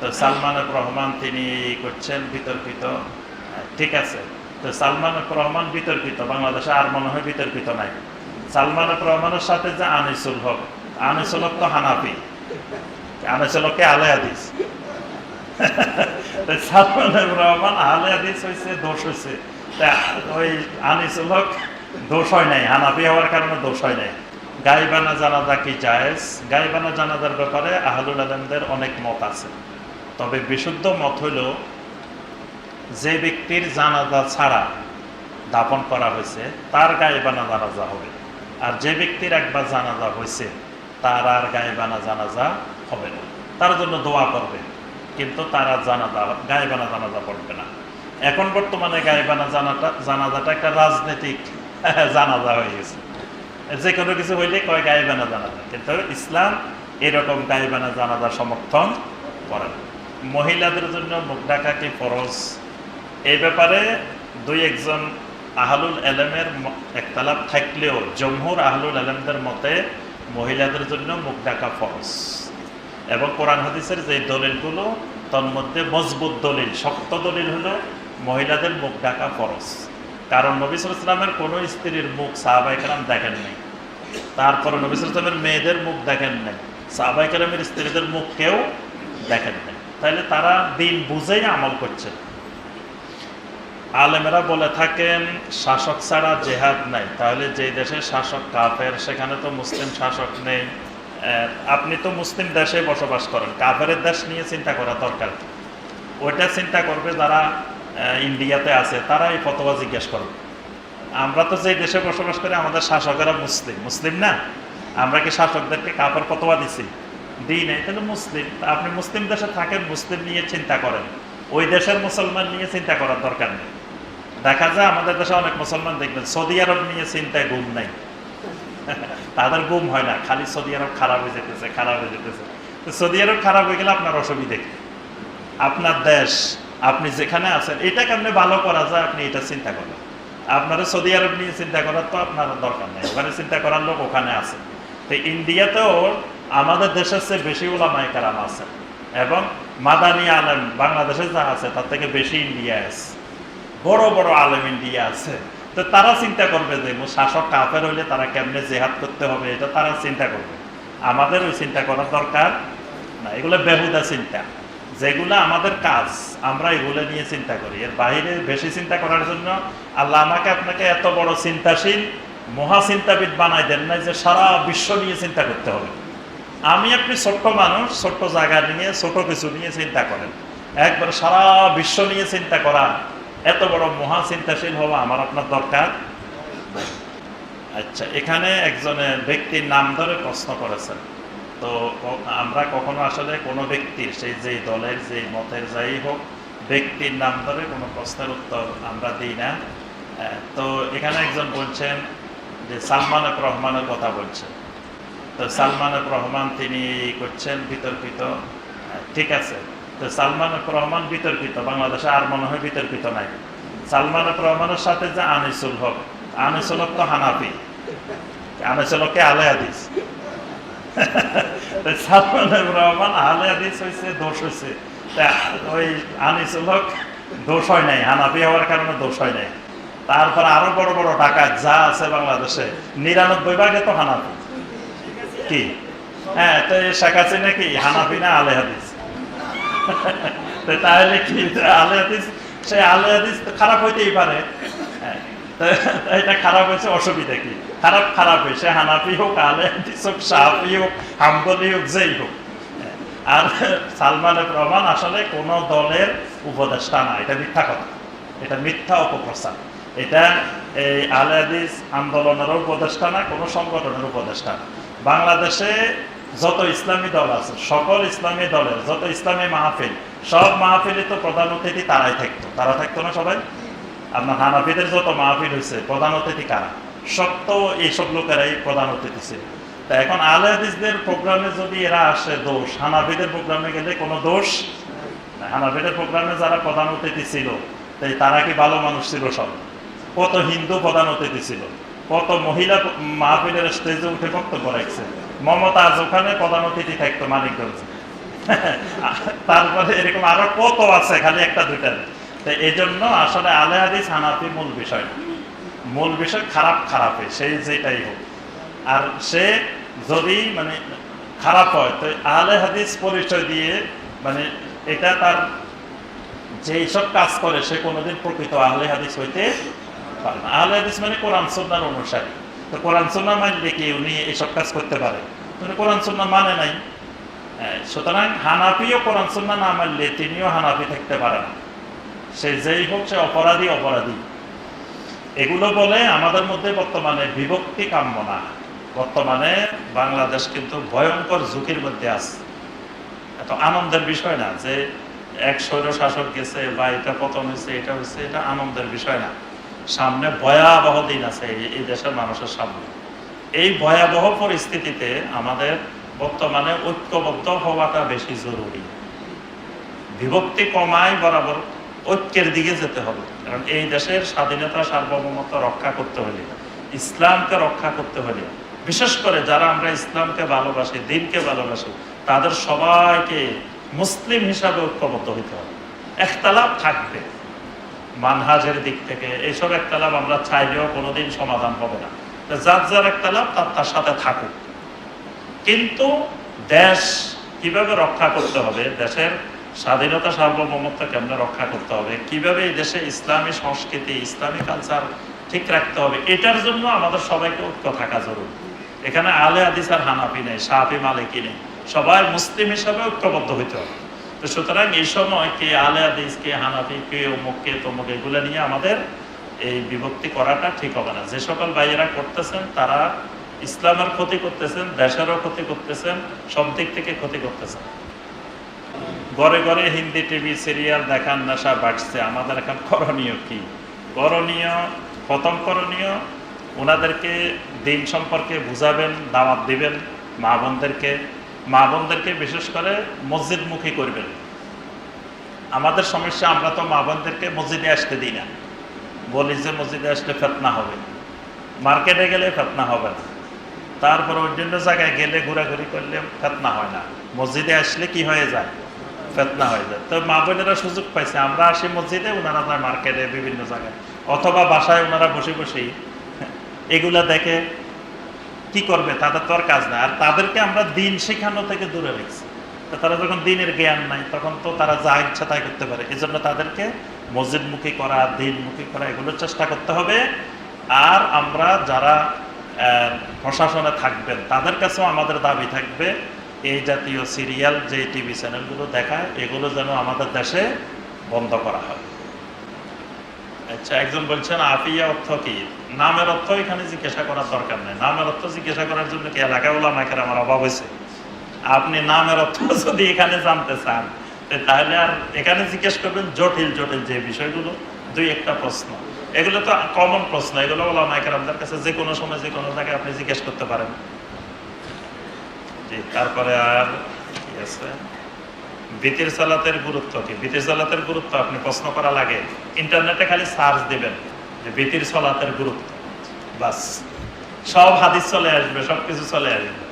তো সালমান রহমান তিনি করছেন বিতর্কিত। ঠিক আছে। তো সালমান রহমান বিতর্কিত, বাংলাদেশে আর মনে হয় বিতর্কিত নাই। সালমান রহমানের সাথে যে আনিসুল হক আনিসুল হক তো হানাফি, আনিসুল হককে আলে হাদিস। সালমান রহমান আলে হাদিস হয়েছে দোষ হয়েছে ওই আনিসুল হক দোষ হয় নাই, হানাফি হওয়ার কারণে দোষ হয় নাই। গাইবানা জানাজা কি জায়েজ? গাইবানা জানাজার ব্যাপারে আহলুল আলমদের অনেক মত আছে। তবে বিশুদ্ধ মত হইল যে ব্যক্তির জানাজা ছাড়া দাপন করা হয়েছে, তার গায়েবানা জানাজা হবে। আর যে ব্যক্তির একবার জানাজা হয়েছে, তার আর গায়েবানা জানাজা হবে না। তার জন্য দোয়া করবে, কিন্তু তারা জানাজা গায়েবানা জানাজা পড়বে না। এখন বর্তমানে গায়েবানা জানাটা, জানাজাটা একটা রাজনৈতিক জানাজা হয়ে গেছে। যে কোনো কিছু হইলে কয় গায়েবানা জানাজা, কিন্তু ইসলাম এরকম গায়েবানা জানাজা সমর্থন করে না। মহিলাদের জন্য মুখ ঢাকা কি ফরজ? এই ব্যাপারে দুই একজন আহলুল এলেমের ম- একতালাপ থাকলেও জমহুর আহলুল এলেমদের মতে মহিলাদের জন্য মুখ ঢাকা ফরজ। এবং কোরআন হাদিসের যে দলিলগুলো তন্মধ্যে মজবুত দলিল, শক্ত দলিল হলো মহিলাদের মুখ ঢাকা ফরজ। কারণ নবিসুল ইসলামের কোনো স্ত্রীর মুখ সাহাবাইকালাম দেখেন নাই। তারপরে নবিসুল ইসলামের মেয়েদের মুখ দেখেন নাই। সাহাবাইকালামের স্ত্রীদের মুখ কেউ দেখেন তাহলে তারা দিন বুঝেই আমল করছেন আলেমেরা বলে থাকেন, শাসক ছাড়া জেহাদ নাই। তাহলে যে দেশে শাসক কাফের, সেখানে তো মুসলিম শাসক নেই। আপনি তো মুসলিম দেশে বসবাস করেন। কাফের দেশ নিয়ে চিন্তা করা দরকার। ওইটা চিন্তা করবে যারা ইন্ডিয়াতে আছে, তারা এই ফতোয়া জিজ্ঞেস করবে। আমরা তো যে দেশে বসবাস করি, আমাদের শাসকেরা মুসলিম। মুসলিম না? আমরা কি শাসকদেরকে কাপড় ফতোয়া দিছি? দিই নাই। তাহলে মুসলিম আপনি মুসলিম দেশে থাকেন, মুসলিম নিয়ে চিন্তা করেন। ওই দেশের মুসলমান নিয়ে চিন্তা করার দরকার নেই। দেখা যায় আমাদের দেশে অনেক মুসলমান দেখবেন, সৌদি আরব নিয়ে চিন্তায় ঘুম নাই। তাদের ঘুম হয় না, খালি সৌদি আরব খারাপ হয়ে যেতেছে, খারাপ হয়ে যেতেছে। সৌদি আরব খারাপ হয়ে গেলে আপনার অসুবিধে কি? আপনার দেশ, আপনি যেখানে আছেন, এটা কেমনে ভালো করা যায় আপনি এটা চিন্তা করেন। আপনারা সৌদি আরব নিয়ে চিন্তা করার তো আপনার দরকার নেই, ওখানে চিন্তা করার লোক ওখানে আছে। তো ইন্ডিয়াতেও আমাদের দেশের চেয়ে বেশি ওলামাই কারাম আছে। এবং মাদানি আলেম বাংলাদেশে যা আছে, তার থেকে বেশি ইন্ডিয়া আছে। বড় বড় আলেম ইন্ডিয়া আছে। তো তারা চিন্তা করবে যে শাসক কাফের হইলে তারা কেমনে জেহাদ করতে হবে? এটা তারা চিন্তা করবে। আমাদের ওই চিন্তা করার দরকার না এগুলো বেহুদা চিন্তা। যেগুলো আমাদের কাজ, আমরা এগুলো নিয়ে চিন্তা করি। এর বাইরে বেশি চিন্তা করার জন্য আল্লাহ আমাকে আপনাকে এত বড় চিন্তাশীল মহাচিন্তাবিদ বানাই দেন নাই যে সারা বিশ্ব নিয়ে চিন্তা করতে হবে। আমি আপনি ছোট্ট মানুষ, ছোট্ট জায়গা নিয়ে, ছোট কিছু নিয়ে চিন্তা করেন। একবার সারা বিশ্ব নিয়ে চিন্তা করা, এত বড় মহা চিন্তাশীল হওয়া আমার আপনার দরকার? আচ্ছা এখানে একজনের ব্যক্তির নাম ধরে প্রশ্ন করেছেন। তো আমরা কখনো আসলে কোনো ব্যক্তির, সেই যে দলের, যে মতের যাই হোক, ব্যক্তির নাম ধরে কোনো প্রশ্নের উত্তর আমরা দিই না। তো এখানে একজন বলছেন যে সালমান রহমানের কথা বলছেন। তো সালমান রহমান তিনি করছেন বিতর্কিত। ঠিক আছে। তো সালমান রহমান বিতর্কিত। বাংলাদেশে আর মনে হয় বিতর্কিত নাই। সালমান রহমানের সাথে যে আনিসুল হক আনিসুল হক তো হানাফি। আনিসুল হককে আলে হাদিস। তো সালমান রহমান আলে হয়েছে দোষ হয়েছে ওই আনিসুল হক দোষ হয় নাই, হানাফি হওয়ার কারণে দোষ হয় নাই। তারপর আরও বড় বড় ডাকাত যা আছে বাংলাদেশে, নিরানব্বই ভাগে তো হানাফি। কি? হ্যাঁ তো শেখ হাসিনা কি হানাফি না আলে হাদিস? তাহলে কি আলে হাদিস? সে আলে হাদিস খারাপ হইতেই পারে। হ্যাঁ, এটা খারাপ হয়েছে অসুবিধা কি? খারাপ খারাপ হানাফি হোক আলে হাদিস হোক সাহাফি হোক হোক যেই হোক। হ্যাঁ, আর সালমানের রহমান আসলে কোন দলের উপদেষ্টা না এটা মিথ্যা কথা। এটা মিথ্যা অপপ্রচার। এটা এই আলে হাদিস আন্দোলনের উপদেষ্টা না কোনো সংগঠনের উপদেষ্টা না। বাংলাদেশে যত ইসলামী দল আছে, সকল ইসলামী দলের যত ইসলামী মাহফিল, সব মাহফিলে তো প্রধান অতিথি তারাই থাকতো। তারা থাকতো না সবাই? আপনার হানাফিদের যত মাহফিল হয়েছে, প্রধান অতিথি কারা? তো এইসব লোকেরাই প্রধান অতিথি ছিল। তা এখন আলে হাদিসদের প্রোগ্রামে যদি এরা আসে, দোষ? হানাফিদের প্রোগ্রামে গেলে কোনো দোষ? হানাফিদের প্রোগ্রামে যারা প্রধান অতিথি ছিল, তাই তারা কি ভালো মানুষ ছিল সব? কত হিন্দু প্রধান অতিথি ছিল? কত মহিলা মাহফিলের স্টেজে উঠে বক্তব্য রাখছে। মমতাজ ওখানে, প্রধান অতিথি থাকতো মানিকগঞ্জ। তারপরে এরকম আরও কত আছে, খালি একটা দুইটা তো এই জন্য আসলে আলে হাদিস হানাফি মূল বিষয় মূল বিষয় খারাপ খারাপে সেই যেটাই হোক। আর সে যদি মানে খারাপ হয়, তো আহলে হাদিস পরিচয় দিয়ে মানে এটা তার যেই সব কাজ করে, সে কোনোদিন প্রকৃত আহলে হাদিস হইতে আহলে হাদিস মানে কোরআন সুন্নার অনুসারী। তো কোরআন সুন্না মানলে কি? উনি এইসব কাজ করতে পারে। কোরআন সুন্না মানে নাই। হ্যাঁ, সুতরাং হানাফিও কোরআন সুন্না না মানলে তিনিও হানাফি থাকতে পারে সে যেই হোক সে অপরাধী অপরাধী। এগুলো বলে আমাদের মধ্যে বর্তমানে বিভক্তি কাম্য না। বর্তমানে বাংলাদেশ কিন্তু ভয়ঙ্কর ঝুঁকির মধ্যে আছে। এত আনন্দের বিষয় না যে এক স্বৈর শাসক গেছে বা এটা পতন হয়েছে এটা হয়েছে এটা আনন্দের বিষয় না। সামনে ভয়াবহ দিন আছে এই- দেশের মানুষের সামনে। এই ভয়াবহ পরিস্থিতিতে আমাদের বর্তমানে ঐক্যবদ্ধ হওয়াটা বেশি জরুরি। বিভক্তি কমায় বরাবর ঐক্যের দিকে যেতে হবে। কারণ এই দেশের স্বাধীনতা, সার্বভৌমত্ব রক্ষা করতে হলে, ইসলামকে রক্ষা করতে হলে, বিশেষ করে যারা আমরা ইসলামকে ভালোবাসি, দিনকে ভালোবাসি, তাদের সবাইকে মুসলিম হিসাবে ঐক্যবদ্ধ হইতে হবে। একতালাপ থাকবে। মানহাজের দিক থেকে, এইসব একতালাপ আমরা চাইলেও কোনোদিন সমাধান হবে না। যার যার একতালাপ তার তার সাথে থাকুক। কিন্তু দেশ কীভাবে রক্ষা করতে হবে, দেশের স্বাধীনতা সার্বভৌমত্ব কেমনে রক্ষা করতে হবে, কীভাবে এই দেশে ইসলামী সংস্কৃতি, ইসলামী কালচার ঠিক রাখতে হবে, এটার জন্য আমাদের সবাইকে ঐক্য থাকা জরুরি। এখানে আলে হাদিস আর হানাফি নেই সাহাফি মালিকি নেই। সবাই মুসলিম হিসাবে ঐক্যবদ্ধ হইতে হবে। তো সুতরাং এই সময় কে আলে হাদিস, কে হানাফি, কে অমুক, কে তমুক, এগুলো নিয়ে আমাদের এই বিভক্তি করাটা ঠিক হবে না। যে সকল ভাইয়েরা করতেছেন, তারা ইসলামের ক্ষতি করতেছেন, দেশেরও ক্ষতি করতেছেন, সব দিক থেকে ক্ষতি করতেছেন। ঘরে ঘরে হিন্দি টিভি সিরিয়াল দেখার নেশা বাড়ছে। আমাদের এখন করণীয় কি? করণীয় প্রথম করণীয়। ওনাদেরকে দিন সম্পর্কে বুঝাবেন, দাওয়াত দিবেন মা বোনদেরকে। মা বোনদেরকে বিশেষ করে মসজিদমুখী করবেন। আমাদের সমস্যা, আমরা তো মা বোনদেরকে মসজিদে আসতে দিই না। বলি যে মসজিদে আসলে ফেতনা হবে। মার্কেটে গেলে ফেতনা হবে না। তারপর অন্যান্য জায়গায় গেলে ঘোরাঘুরি করলে ফেতনা হয় না। মসজিদে আসলে কি হয়ে যায়? ফেতনা হয়ে যায়। তো মা বোনেরা সুযোগ পাইছে, আমরা আসি মসজিদে ওনারা যায় মার্কেটে বিভিন্ন জায়গায়। অথবা বাসায় ওনারা বসে বসেই এগুলা দেখে কি করবে, তাদের তো আর কাজ নাই। আর তাদেরকে আমরা দিন শেখানো থেকে দূরে রেখেছি। তো তারা যখন দিনের জ্ঞান নাই, তখন তো তারা যা ইচ্ছা তাই করতে পারে। এই জন্য তাদেরকে মসজিদমুখী করা, দিনমুখী করা এগুলোর চেষ্টা করতে হবে। আর আমরা যারা প্রশাসনে থাকবেন, তাদের কাছেও আমাদের দাবি থাকবে, এই জাতীয় সিরিয়াল, যে টিভি চ্যানেলগুলো দেখায়, এগুলো যেন আমাদের দেশে বন্ধ করা হয়। আচ্ছা একজন বলছেন, আফিয়া অর্থ কি? নামের অর্থ এখানে জিজ্ঞাসা করার দরকার নেই। নামের অর্থ জিজ্ঞাসা করার জন্য কি এলাকা ওলামাইকার আমার অভাব হয়েছে? আপনি নামের অর্থ যদি এখানে জানতে চান তাহলে আর এখানে জিজ্ঞেস করবেন জটিল জটিল যে বিষয়গুলো, দুই একটা প্রশ্ন। এগুলো তো কমন প্রশ্ন, এগুলো ওলামাইকার আমাদের কাছে যে কোনো সময়, যে কোনো জায়গায় আপনি জিজ্ঞেস করতে পারেন। জি, তারপরে আর কি আছে? বিতির সালাতের গুরুত্ব কি বিতির সালাতের গুরুত্ব আপনি প্রশ্ন করা লাগে। ইন্টারনেটে খালি সার্চ দিবেন যে বিতির সালাতের গুরুত্ব। বাস। সব হাদিস চলে আসবে সব কিছু চলে আসবে।